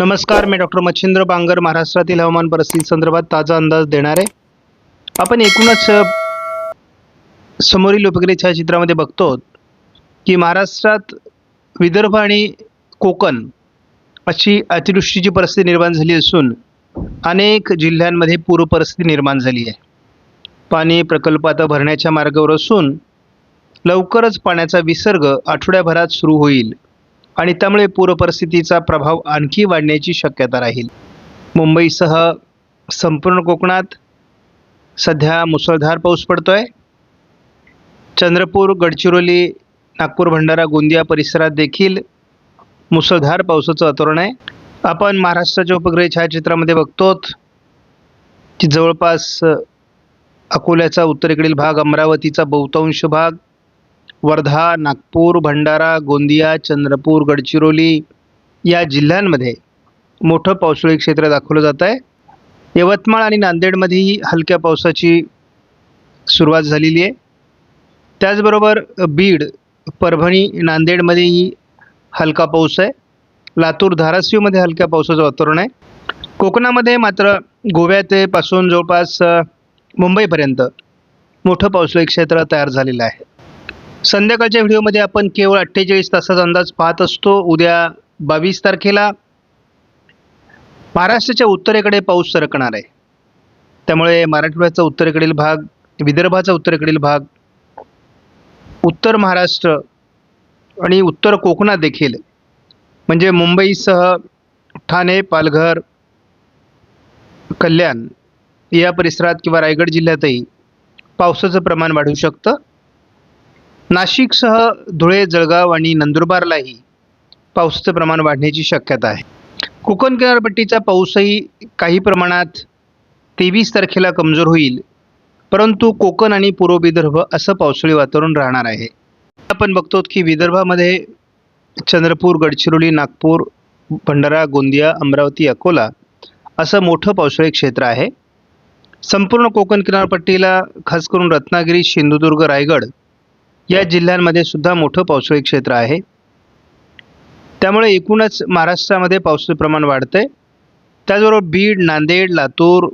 नमस्कार मी डॉक्टर मच्छिंद्र बांगर महाराष्ट्रातील हवामान परिस्थिती संदर्भात ताजा अंदाज देणार आहे. आपण एकूणच समोरील उपग्रह छायाचित्रामध्ये बघतो की महाराष्ट्रात विदर्भ आणि कोकण अशी अतिवृष्टीची परिस्थिती निर्माण झाली असून अनेक जिल्ह्यांमध्ये पूर परिस्थिती निर्माण झाली आहे. पाणी प्रकल्प आता भरण्याच्या मार्गावर असून लवकरच पाण्याचा विसर्ग आठवड्याभरात सुरू होईल. आणि त्यामुळे पूरपरिस्थितीचा प्रभाव आणखी वाढण्याची शक्यता राहील. मुंबईसह संपूर्ण कोकणात सध्या मुसळधार पाऊस पडतो आहे चंद्रपूर गडचिरोली नागपूर भंडारा गोंदिया परिसरात देखील मुसळधार पावसाचं वातावरण आहे. आपण महाराष्ट्राच्या उपग्रह छायाचित्रामध्ये बघतो की जवळपास अकोल्याचा उत्तरेकडील भाग अमरावतीचा बहुतांश भाग वर्धा नागपूर भंडारा गोंदिया चंद्रपूर गडचिरोली या जिल्ह्यांमध्ये मोठं पावसाळी क्षेत्र दाखवलं जात आहे. यवतमाळ आणि नांदेडमध्येही हलक्या पावसाची सुरुवात झालेली आहे. त्याचबरोबर बीड परभणी नांदेडमध्येही हलका पाऊस आहे. लातूर धाराशिवमध्ये हलक्या पावसाचं वातावरण आहे. कोकणामध्ये मात्र गोव्यातेपासून पासून जवळपास मुंबईपर्यंत मोठं पावसाळी क्षेत्र तयार झालेलं आहे. संध्याकाळच्या व्हिडिओमध्ये आपण केवळ अठ्ठेचाळीस तासाचा अंदाज पाहत असतो. उद्या बावीस तारखेला महाराष्ट्राच्या उत्तरेकडे पाऊस सरकणार आहे. त्यामुळे मराठवाड्याचा उत्तरेकडील भाग विदर्भाचा उत्तरेकडील भाग उत्तर महाराष्ट्र आणि उत्तर कोकणात देखील म्हणजे मुंबईसह ठाणे पालघर कल्याण या परिसरात किंवा रायगड जिल्ह्यातही पावसाचं प्रमाण वाढू शकतं. नाशिकसह धुळे जळगाव आणि नंदुरबारलाही पावसाचं प्रमाण वाढण्याची शक्यता आहे. कोकण किनारपट्टीचा पाऊसही काही प्रमाणात तेवीस तारखेला कमजोर होईल परंतु कोकण आणि पूर्व विदर्भ असं पावसाळी वातावरण राहणार आहे. आपण बघतो की विदर्भामध्ये चंद्रपूर गडचिरोली नागपूर भंडारा गोंदिया अमरावती अकोला असं मोठं पावसाळी क्षेत्र आहे. संपूर्ण कोकण किनारपट्टीला खास करून रत्नागिरी सिंधुदुर्ग रायगड या जिल्ह्यांमध्ये सुद्धा मोठं पावसाळी क्षेत्र आहे. त्यामुळे एकूणच महाराष्ट्रामध्ये पावसाचं प्रमाण वाढतंय. त्याचबरोबर बीड नांदेड लातूर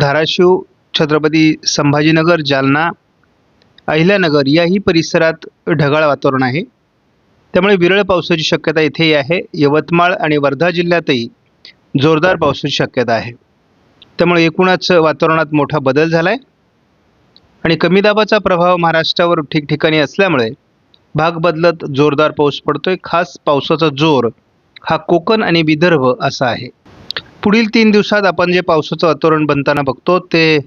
धाराशिव छत्रपती संभाजीनगर जालना अहिल्यानगर याही परिसरात ढगाळ वातावरण आहे. त्यामुळे विरळ पावसाची शक्यता इथेही आहे. यवतमाळ आणि वर्धा जिल्ह्यातही जोरदार पावसाची शक्यता आहे. त्यामुळे एकूणच वातावरणात मोठा बदल झाला आहे आणि कमी दाबाचा प्रभाव महाराष्ट्रावर ठिकठिकाणी असल्यामुळे भाग बदलत जोरदार पाऊस पडतोय. खास पावसाचा जोर हा कोकण आणि विदर्भ असा आहे. पुढील तीन दिवसात आपण जे पावसाचं वातावरण बनताना बघतो ते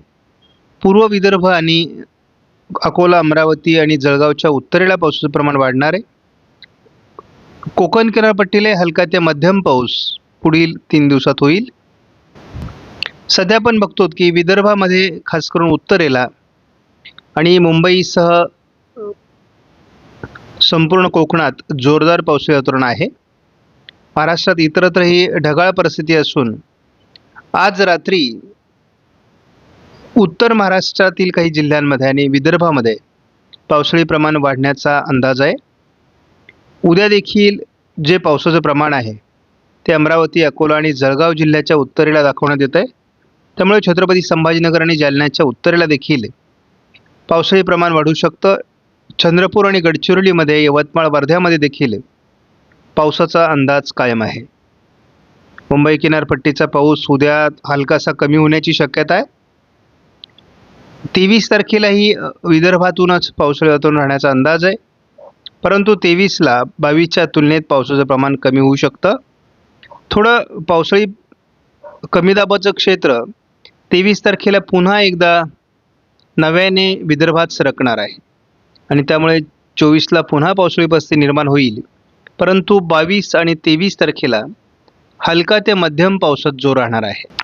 पूर्व विदर्भ आणि अकोला अमरावती आणि जळगावच्या उत्तरेला पावसाचं प्रमाण वाढणार आहे. कोकण किनारपट्टीला हलका ते मध्यम पाऊस पुढील तीन दिवसात होईल. सध्या आपण बघतो की विदर्भामध्ये खास करून उत्तरेला आणि मुंबईसह संपूर्ण कोकणात जोरदार पावसाळी वातावरण आहे. महाराष्ट्रात इतरत्रही ढगाळ परिस्थिती असून आज रात्री उत्तर महाराष्ट्रातील काही जिल्ह्यांमध्ये आणि विदर्भामध्ये पावसाळी प्रमाण वाढण्याचा अंदाज आहे. उद्या देखील जे पावसाचं प्रमाण आहे ते अमरावती अकोला आणि जळगाव जिल्ह्याच्या उत्तरेला दाखवण्यात येत आहे त्यामुळे छत्रपती संभाजीनगर आणि जालन्याच्या उत्तरेला देखील पावसाळी प्रमाण वाढू शकतं. चंद्रपूर आणि गडचिरोलीमध्ये यवतमाळ वर्ध्यामध्ये देखील पावसाचा अंदाज कायम आहे. मुंबई किनारपट्टीचा पाऊस उद्या हलकासा कमी होण्याची शक्यता आहे. तेवीस तारखेलाही विदर्भातूनच पावसाळी वातावरण राहण्याचा अंदाज आहे. परंतु तेवीसला बावीसच्या तुलनेत पावसाचं प्रमाण कमी होऊ शकतं. थोडं पावसाळी कमी दाबाचं क्षेत्र तेवीस तारखेला पुन्हा एकदा नव्याने विदर्भात सरकणार आहे. आणि त्यामुळे चोवीसला पुन्हा पावसाळी परिस्थिती निर्माण होईल. परंतु बावीस आणि तेवीस तारखेला हलका ते मध्यम पावसात जोर राहणार आहे.